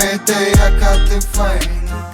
трамвай, ти яка ти файна.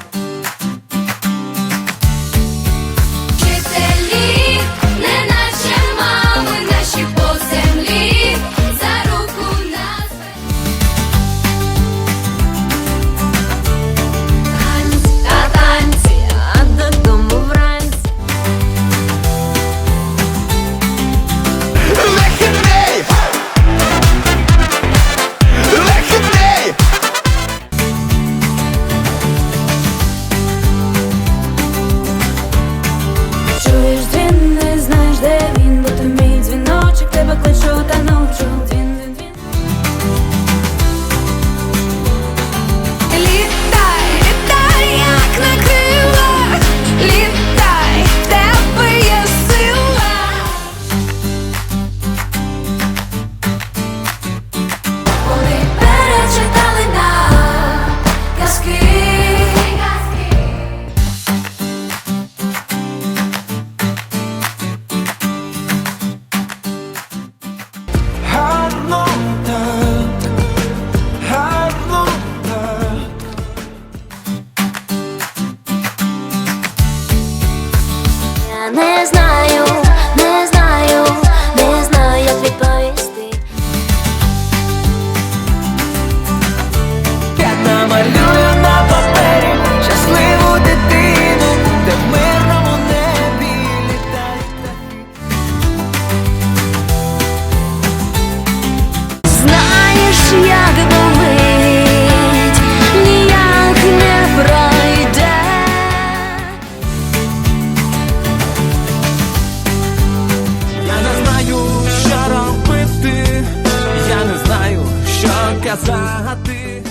Що казати.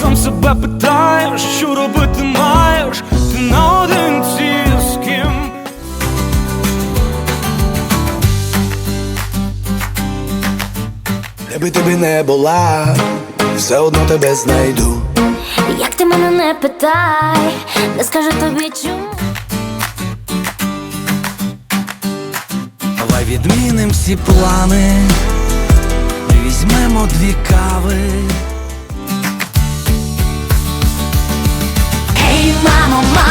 Сам себе питаєш, що робити маєш, ти наодинці з ким. Де би ти би не була, все одно тебе знайду. Як ти мене не питай, не скажу тобі чому. Відміним всі плани, візьмемо дві кави. Ей, мамо, мамо,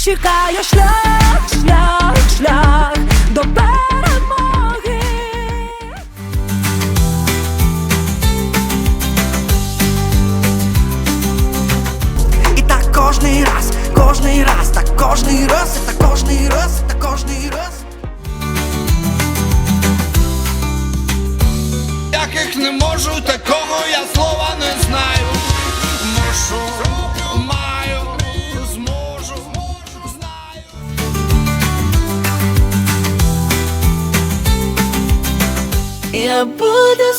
На нас чекає шлях, шлях, шлях Я буду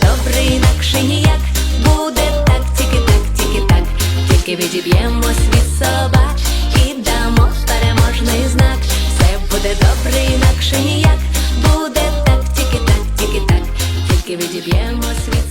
добре, інакше ніяк буде так, тільки так, тільки так, тільки відіб'ємось від собак і дамо переможний знак. Все буде добре, інакше ніяк буде так, тільки так, тільки так, тільки відіб'ємось від собак.